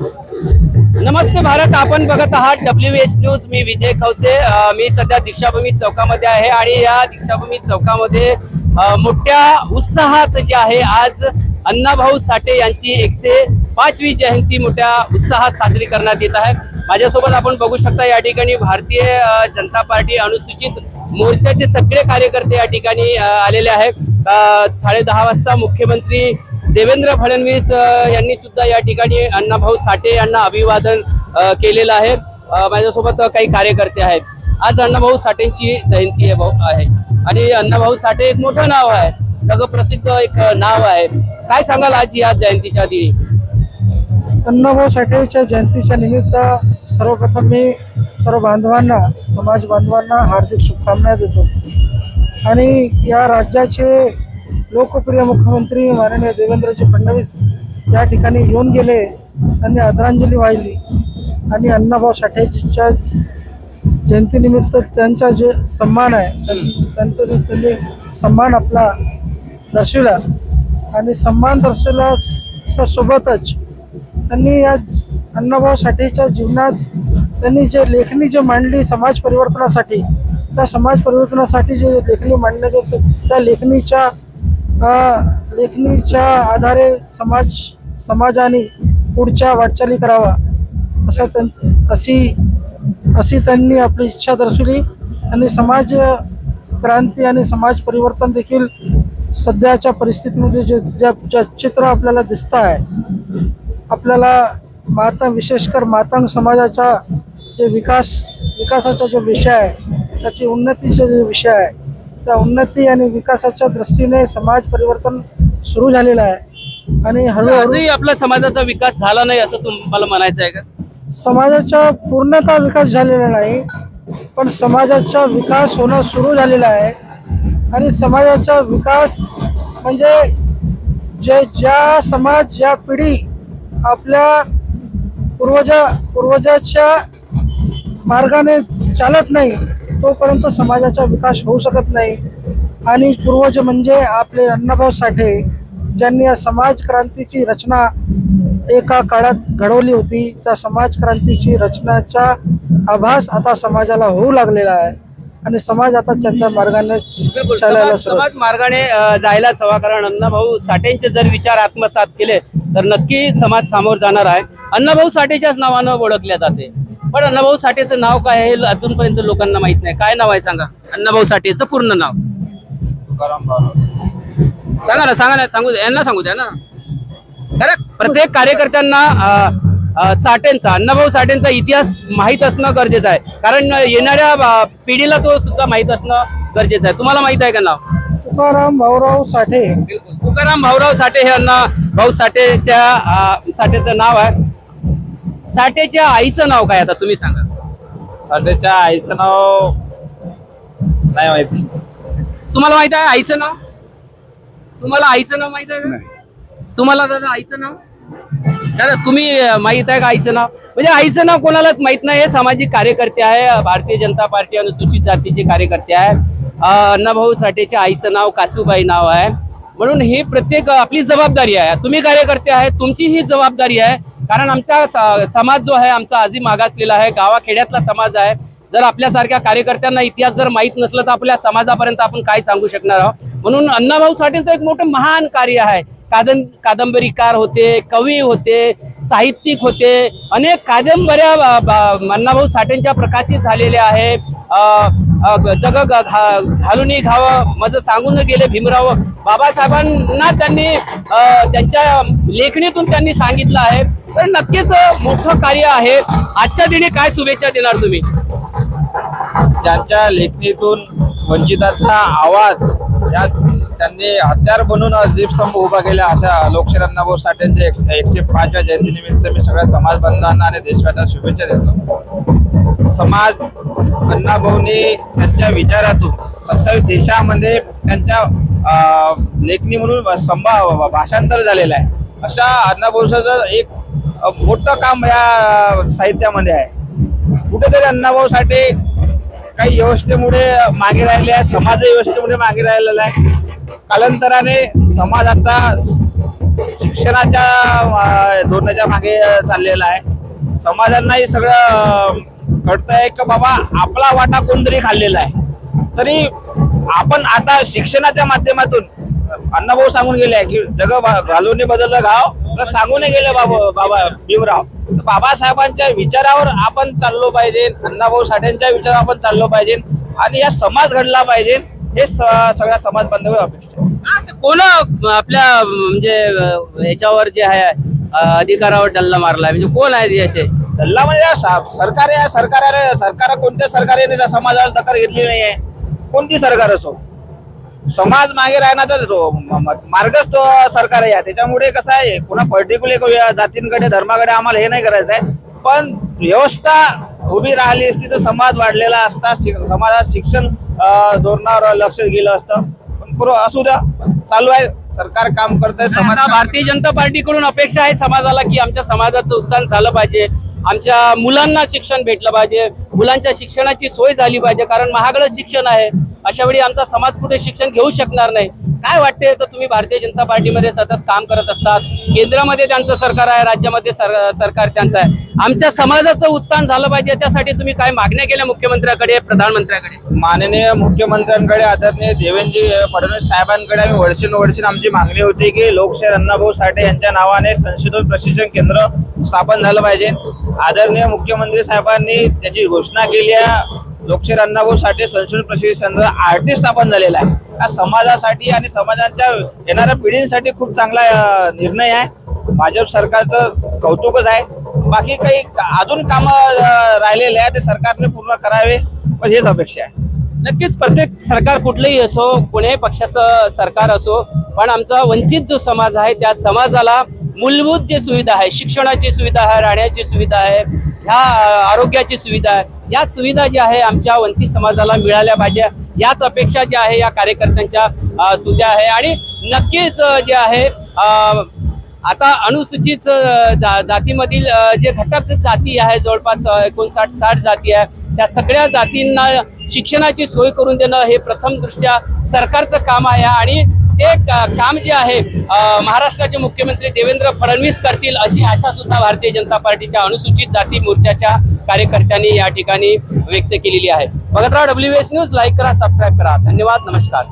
नमस्ते भारत आपण बघत आहात डब्ल्यू एच न्यूज मी विजय खवसे. मी सध्या दीक्षाभूमी चौकामध्ये आहे आणि या दीक्षाभूमी चौकामध्ये मोठ्या उत्साहात जे आहे आज अण्णाभाऊ साठे यांची एकशे पाचवी जयंती मोठ्या उत्साहात साजरी करण्यात येत आहे. माझ्यासोबत आपण बघू शकता या ठिकाणी भारतीय जनता पार्टी अनुसूचित मोर्चाचे सगळे कार्यकर्ते या ठिकाणी आलेले आहेत. साडे दहा वाजता मुख्यमंत्री देवेंद्र फडणवीस यांनी सुद्धा या ठिकाणी अण्णाभाऊ साठे यांना अभिवादन केलेलं आहे. माझ्यासोबत काही कार्यकर्ते आहेत. आज अण्णाभाऊ साठेंची जयंती भाऊ आहे. आणि अण्णाभाऊ साठे एक मोठं नाव आहे. जगप्रसिद्ध एक नाव आहे. काय सांगाल आज या जयंतीच्या दिनी? अण्णाभाऊ साठेच्या जयंतीच्या निमित्त सर्वप्रथम मी सर्व बांधवांना समाज बांधवांना हार्दिक शुभकामना देतो. आणि या राज्याचे लोकप्रिय मुख्यमंत्री माननीय देवेंद्रजी फडणवीस या ठिकाणी येऊन गेले. त्यांनी आदरांजली वाहिली. आणि अण्णाभाऊ साठेजीच्या जयंतीनिमित्त त्यांचा जे सन्मान आहे त्यां- त्यांचा त्यांनी सन्मान आपला दर्शविला. आणि सन्मान दर्शविला सोबतच त्यांनी या अण्णाभाऊ साठेच्या जीवनात त्यांनी जे लेखणी जे मांडली समाज परिवर्तनासाठी त्या समाज परिवर्तनासाठी जे लेखणी मांडण्याचे त्या लेखणीच्या लेखणीच्या आधारे समाज समाजाने पुढच्या वाटचाली करावा. असं त्यां अशी अशी त्यांनी आपली इच्छा दर्शवली. आणि समाज क्रांती आणि समाज परिवर्तन देखील सध्याच्या परिस्थितीमध्ये जे ज्या ज्या चित्र आपल्याला दिसत आहे. आपल्याला माता विशेषकर मातांग समाजाचा जे विकास विकासाचा जो विषय आहे त्याची उन्नतीचा जो विषय आहे त्या उन्नती आणि विकासाच्या दृष्टीने समाज परिवर्तन सुरू झालेलं आहे. आणि हळूहळू आजही आपल्या समाजाचा विकास झाला नाही असं तुम्हाला म्हणायचं आहे का? समाजाचा पूर्णतः विकास झालेला नाही पण समाजाचा विकास होणं सुरू झालेला आहे. आणि समाजाचा विकास म्हणजे जे ज्या समाज ज्या पिढी आपल्या पूर्वजा पूर्वजाच्या मार्गाने चालत नाही तोपर्यंत समाजाचा विकास होऊ शकत नाही. आणि पूर्वज म्हणजे आपले अण्णाभाऊ साठे ज्यांनी या समाज क्रांतीची रचना एका काळात घडवली होती त्या समाज क्रांतीची रचनाचा आभास आता समाजाला होऊ लागलेला आहे. आणि समाज आता त्यांच्या मार्गाने चालायला समाज मार्गाने जायलाच हवा कारण अण्णाभाऊ साठेंचे जर विचार आत्मसात केले तर नक्की समाज सामोर जाणार आहे. अण्णाभाऊ साठेच्याच नावानं ओळखल्या जाते. पण अण्णाभाऊ साठेचं नाव काय आहे हे अजूनपर्यंत लोकांना माहीत नाही. काय नाव आहे सांगा? अण्णाभाऊ साठेचं पूर्ण नाव. सांगा ना सांगा ना सांगू द्या यांना सांगू द्या ना. खरं प्रत्येक कार्यकर्त्यांना साठेंचा अण्णाभाऊ साठेंचा इतिहास माहीत असणं गरजेचं आहे. कारण येणाऱ्या पिढीला तो सुद्धा माहीत असणं गरजेचं आहे. तुम्हाला माहीत आहे का नाव? तुकाराम भाऊराव साठे. बिलकुल. तुकाराम भाऊराव साठे हे अण्णा भाऊ साठेच्या साठेचं नाव आहे. साठेच्या आईचं नाव काय आता तुम्ही सांगा. साठेच्या आईचं नाव नाही माहिती. तुम्हाला माहीत आहे आईचं नाव? तुम्हाला आईचं नाव माहीत आहे का? तुम्हाला दादा आईचं नाव? दादा तुम्ही माहीत आहे का आईचं नाव? म्हणजे आईचं नाव कोणालाच माहीत नाही हे सामाजिक कार्यकर्ते आहे. भारतीय जनता पार्टी अनुसूचित जातीचे कार्यकर्ते आहे अण्णाभाऊ साठेच्या आईचं नाव कासूबाई नाव आहे. म्हणून ही प्रत्येक आपली जबाबदारी आहे. तुम्ही कार्यकर्ते आहे तुमची ही जबाबदारी आहे. कारण आमचा स- समाज जो आहे आमचा आजी मागासलेला आहे गावाखेड्यातला समाज आहे. जर आपल्यासारख्या कार्यकर्त्यांना इतिहास जर माहीत नसलं तर आपल्या समाजापर्यंत आपण काय सांगू शकणार आहोत? म्हणून अण्णाभाऊ साठेंचं एक मोठं महान कार्य आहे. कादं कादंबरीकार होते कवी होते साहित्यिक होते. अनेक कादंबऱ्या अण्णाभाऊ साठेंच्या प्रकाशित झालेल्या आहे. जग घा- घालून घावं माझं सांगून गेले भीमराव बाबासाहेबांना त्यांनी त्यांच्या लेखणीतून त्यांनी सांगितलं आहे. तर नक्कीच मोठं कार्य आहे. आजच्या दिनी काय शुभेच्छा देणार तुम्ही? ज्यांच्या लेखणीतून वंचिताचा आवाज या त्यांनी हत्यार बनून दीपस्तंभ उभा केला अशा लोकशाही अण्णाभाऊ साठेंच्या एकशे एकशे पाचव्या जयंतीनिमित्त मी सगळ्या समाज बांधवांना आणि देशवाच्या शुभेच्छा देतो. समाज अण्णाभाऊनी त्यांच्या विचारातून सत्तावीस देशामध्ये त्यांच्या लेखणी म्हणून संभा भाषांतर झालेलं आहे. अशा अण्णाभाऊचं एक मोठं काम या साहित्यामध्ये आहे. कुठेतरी अण्णाभाऊ साठे काही व्यवस्थेमुळे मागे राहिले आहे समाज व्यवस्थेमुळे मागे राहिलेला आहे. कालांतराने समाज आता शिक्षणाच्या धोरणाच्या मागे चाललेला आहे. समाजांनाही सगळं अं, आहे की बाबा आपला वाटा कोणतरी खाल्लेला आहे. तरी आपण आता शिक्षणाच्या माध्यमातून अण्णाभाऊ सांगून गेले आहे की जग भा- घालून बदललं गाव सांगून गेले बाबा बाबा भीमराव. बाबासाहेबांच्या विचारावर आपण चाललो पाहिजे अण्णाभाऊ साठेंच्या विचारावर आपण चाललो पाहिजे आणि या समाज घडला पाहिजे हे सगळ्या समाज बांधव अपेक्षा कोण आपल्या म्हणजे याच्यावर जे आहे अधिकारावर डल्ला मारलाय म्हणजे कोण आहे असे? गल्ला म्हणजे सरकार आहे सरकार सरकार कोणत्या सरकारने समाजाला दखल घेतली नाही आहे कोणती सरकार असो? समाज मागे राहण्याचा तो म- म- मार्गच तो सरकार आहे. त्याच्यामुळे कसं आहे पुन्हा पर्टिक्युलर जातींकडे धर्माकडे आम्हाला हे नाही करायचं आहे. पण व्यवस्था उभी राहिली असती तर समाज वाढलेला असता समाजात शिक्षण धोरणावर लक्ष गेलं असतं. पण पुरं असू द्या चालू आहे. सरकार काम करतंय समाज आता भारतीय जनता पार्टीकडून अपेक्षा आहे समाजाला की आमच्या समाजाचं उत्थान झालं पाहिजे. आमच्या मुलांना शिक्षण भेटलं पाहिजे. मुलांच्या शिक्षणाची सोय झाली पाहिजे कारण महागडं शिक्षण आहे. अशा वेळी आमचा समाज कुठे शिक्षण घेऊ शकणार नाही? काय वाटते? तर तुम्ही भारतीय जनता पार्टीमध्ये सतत काम करत असतात. केंद्रामध्ये त्यांचं सरकार आहे राज्यामध्ये सर- सरकार त्यांचं आहे. आमच्या समाजाचं उत्थान झालं पाहिजे याच्यासाठी तुम्ही काय मागण्या केल्या मुख्यमंत्र्याकडे प्रधानमंत्र्याकडे? माननीय मुख्यमंत्र्यांकडे आदरणीय देवेंद्र फडणवीस साहेबांकडे आम्ही वर्षीन वर्षीन आमची मागणी होती की लोकशाहीर अण्णाभाऊ साठे यांच्या नावाने संशोधन प्रशिक्षण केंद्र स्थापन झालं पाहिजे. आदरणीय मुख्यमंत्री साहेबांनी त्याची घोषणा केली आहे. लोकशाहीर अण्णाभाऊ साठे संशोधन प्रशिक्षण केंद्र स्थापन झालेला आहे. हा समाजासाठी आणि समाजाच्या येणाऱ्या पिढींसाठी खूप चांगला निर्णय आहे. भाजप सरकारचं कौतुकच आहे. बाकी काही अजून कामं राहिलेले आहे ते सरकारने पूर्ण करावे हेच अपेक्षा आहे. नक्कीच प्रत्येक सरकार कुठलंही असो कोण्याही पक्षाचं सरकार असो पण आमचा वंचित जो समाज आहे त्या समाजाला मूलभूत जे सुविधा आहे शिक्षणाची सुविधा आहे राहण्याची सुविधा आहे ह्या आरोग्याची सुविधा आहे या सुविधा ज्या आहे आमच्या वंचित समाजाला मिळाल्या पाहिजे. याच अपेक्षा ज्या आहे या कार्यकर्त्यांच्या सुद्धा आहे. आणि नक्कीच जे आहे आता अनुसूचित जा जातीमधील जे घटक जाती आहे जवळपास एकोणसाठ साठ जाती आहे त्या सगळ्या जातींना शिक्षणाची सोय करून देणं हे प्रथमदृष्ट्या सरकारचं काम आहे. आणि ते का- काम जे आहे महाराष्ट्राचे मुख्यमंत्री देवेंद्र फडणवीस करतील अशी आशा सुद्धा भारतीय जनता पार्टीच्या अनुसूचित जाती मोर्चाच्या कार्यकर्त्यांनी या ठिकाणी व्यक्त केलेली आहे. बघत राहा डब्ल्यू एस न्यूज लाईक करा सबस्क्राईब करा. धन्यवाद नमस्कार.